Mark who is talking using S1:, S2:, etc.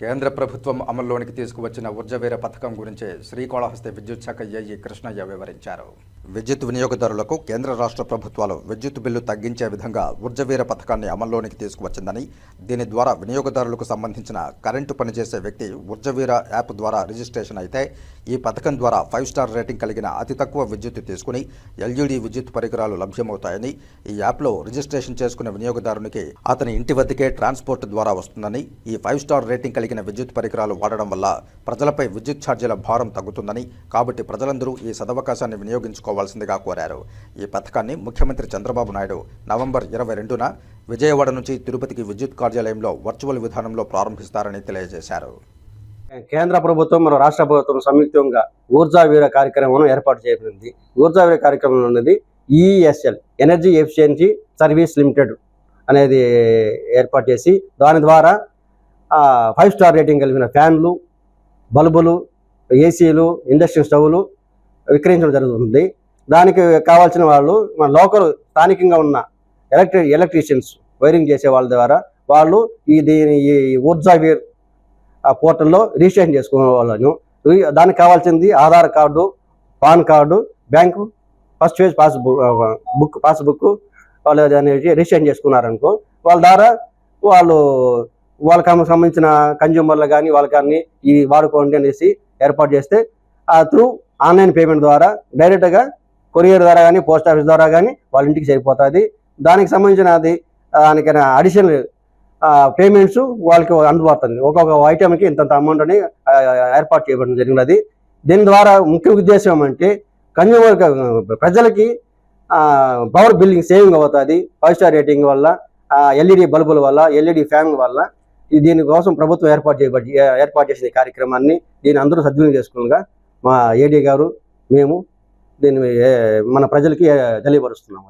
S1: కేంద్ర ప్రభుత్వం అమల్లోనికి తీసుకువచ్చిన ఉర్జవేర పథకం గురించి శ్రీకాళహస్తి విద్యుత్ శాఖ ఏఈ కృష్ణయ్య వివరించారు. విద్యుత్ వినియోగదారులకు కేంద్ర రాష్ట్ర ప్రభుత్వాలు విద్యుత్ బిల్లు తగ్గించే విధంగా ఉర్జవీర పథకాన్ని అమల్లోనికి తీసుకువచ్చిందని దీని ద్వారా వినియోగదారులకు సంబంధించిన కరెంటు పనిచేసే వ్యక్తి ఉర్జవీర యాప్ ద్వారా రిజిస్ట్రేషన్ అయితే ఈ పథకం ద్వారా ఫైవ్ స్టార్ రేటింగ్ కలిగిన అతి తక్కువ విద్యుత్ తీసుకుని ఎల్ఈడి విద్యుత్ పరికరాలు లభ్యమవుతాయని ఈ యాప్లో రిజిస్ట్రేషన్ చేసుకున్న వినియోగదారునికి అతని ఇంటి వద్దకే ట్రాన్స్పోర్ట్ ద్వారా వస్తుందని ఈ ఫైవ్ స్టార్ రేటింగ్ కలిగిన విద్యుత్ పరికరాలు వాడడం వల్ల ప్రజలపై విద్యుత్ ఛార్జీల భారం తగ్గుతుందని కాబట్టి ప్రజలందరూ ఈ సదవకాశాన్ని వినియోగించుకోవాల్సిందిగా కోరారు. ఈ పథకాన్ని ముఖ్యమంత్రి చంద్రబాబు నాయుడు నవంబర్ ఇరవై రెండున విజయవాడ నుంచి తిరుపతికి విద్యుత్ కార్యాలయంలో వర్చువల్ విధానంలో ప్రారంభిస్తారని తెలియజేశారు.
S2: కేంద్ర ప్రభుత్వం మరియు రాష్ట్ర ప్రభుత్వం సంయుక్తంగా ఊర్జా వీర కార్యక్రమం ఏర్పాటు చేయబడింది. ఊర్జా వీర కార్యక్రమం అనేది ESL energy efficiency service limited అనేది ఏర్పాటు చేసి దాని ద్వారా ఫైవ్ స్టార్ రేటింగ్ కలిగిన ఫ్యాన్లు బల్బులు ఏసీలు ఇండస్ట్రియల్ స్టవ్లు విక్రయించడం జరుగుతుంది. దానికి కావాల్సిన వాళ్ళు మన లోకల్ స్థానికంగా ఉన్న ఎలక్ట్రి ఎలక్ట్రీషియన్స్ వైరింగ్ చేసే వాళ్ళ ద్వారా వాళ్ళు ఈ దీని ఈ ఊర్జా వీర్ ఆ పోర్టల్లో రిజిస్ట్రేషన్ చేసుకునే వాళ్ళను దానికి కావాల్సింది Aadhaar card PAN card bank first page pass book passbook వాళ్ళు దాన్ని రిజిస్ట్రేషన్ చేసుకున్నారనుకో వాళ్ళ ద్వారా వాళ్ళు వాళ్ళకి సంబంధించిన కన్జ్యూమర్లు కానీ వాళ్ళకి అన్ని ఈ వాడుకోండి అనేసి ఏర్పాటు చేస్తే ఆ త్రూ ఆన్లైన్ పేమెంట్ ద్వారా డైరెక్ట్గా కొరియర్ ద్వారా కానీ పోస్ట్ ఆఫీస్ ద్వారా కానీ వాళ్ళ ఇంటికి సరిపోతుంది దానికి సంబంధించిన అది దానికి అడిషనల్ పేమెంట్స్ వాళ్ళకి అందుబాటుంది ఒక్కొక్క ఐటెంకి ఇంతంత అమౌంట్ అని ఏర్పాటు చేయబడడం జరిగినది. దీని ద్వారా ముఖ్య ఉద్దేశం అంటే కన్జ్యూమర్ ప్రజలకి పవర్ బిల్లింగ్ సేవింగ్ అవుతుంది. ఫైవ్ స్టార్ రేటింగ్ వల్ల ఎల్ఈడి బల్బుల వల్ల ఎల్ఈడి ఫ్యాన్ వల్ల దీనికోసం ప్రభుత్వం ఏర్పాటు చేయబడి ఏర్పాటు చేసిన కార్యక్రమాన్ని దీని అందరూ సద్వినియోగం చేసుకునగా మా ఏడీ గారు మేము దీన్ని మన ప్రజలకి తెలియపరుస్తున్నాం